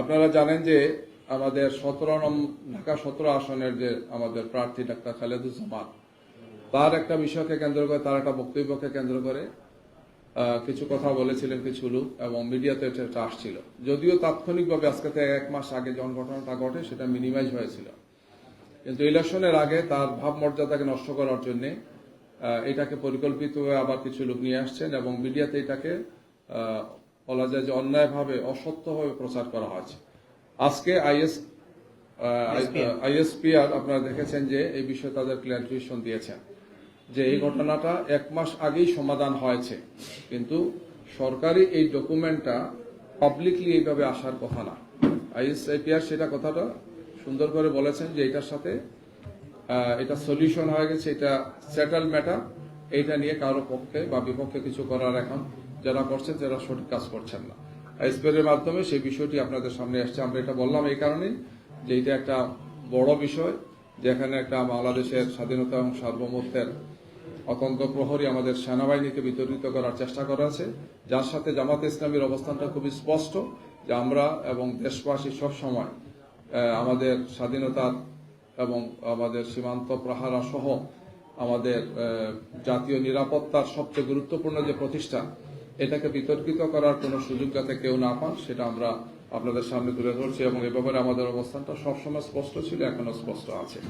আপনারা জানেন যে আমাদের সতেরো নম, ঢাকা সতেরো আসনের যে আমাদের প্রার্থী ডাক্তার খালেদুজ্জামান, তার একটা বিষয়কে কেন্দ্র করে, তার একটা বক্তব্যকে কেন্দ্র করে কিছু কথা বলেছিলেন কিছু লোক এবং মিডিয়াতে এটা আসছিল। যদিও তাৎক্ষণিকভাবে আজকে থেকে এক মাস আগে যখন ঘটনাটা ঘটে, সেটা মিনিমাইজ হয়েছিল। কিন্তু ইলেকশনের আগে তার ভাবমর্যাদাকে নষ্ট করার জন্য এটাকে পরিকল্পিতভাবে আবার কিছু লোক নিয়ে আসছেন এবং মিডিয়াতে এটাকে বলা যায় যে অন্যায়ভাবে অসত্যভাবে প্রচার করা হয়েছে। আজকে আইএস আইএসপিআর আপনারা দেখেছেন যে এই বিষয়ে তাদের ক্লিয়ারিফিকেশন দিয়েছেন যে এই ঘটনাটা এক মাস আগেই সমাধান হয়েছে। কিন্তু সরকারি এই ডকুমেন্টটা পাবলিকলি এইভাবে আসার কথা না। আইএসআইপিআর সেটা কথাটা সুন্দর করে বলেছেন যে এটার সাথে এটা সলিউশন হয়ে গেছে এটা সেটেল ম্যাটার এইটা নিয়ে কারও পক্ষে বা বিপক্ষে কিছু করার এখন যারা করছেন, যারা সঠিক কাজ করছেন না। আইএসপিআর মাধ্যমে সেই বিষয়টি আপনাদের সামনে আসছে। আমরা এটা বললাম এই কারণেই যে এটা একটা বড় বিষয়, যেখানে একটা বাংলাদেশের স্বাধীনতা এবং সার্বভৌমত্বের অতন্ত্র প্রহরী আমাদের সেনাবাহিনীকে বিতর্কিত করার চেষ্টা করা আছে। যার সাথে জামাতে ইসলামীর অবস্থানটা খুবই স্পষ্ট, যে আমরা এবং দেশবাসী সব সময় আমাদের স্বাধীনতার এবং আমাদের সীমান্ত প্রহারা সহ আমাদের জাতীয় নিরাপত্তার সবচেয়ে গুরুত্বপূর্ণ যে প্রতিষ্ঠান এটাকে বিতর্কিত করার কোনো সুযোগ যাতে কেউ না পান, সেটা আমরা আপনাদের সামনে তুলে ধরছি এবং এ ব্যাপারে আমাদের অবস্থানটা সবসময় স্পষ্ট ছিল, এখনও স্পষ্ট আছে।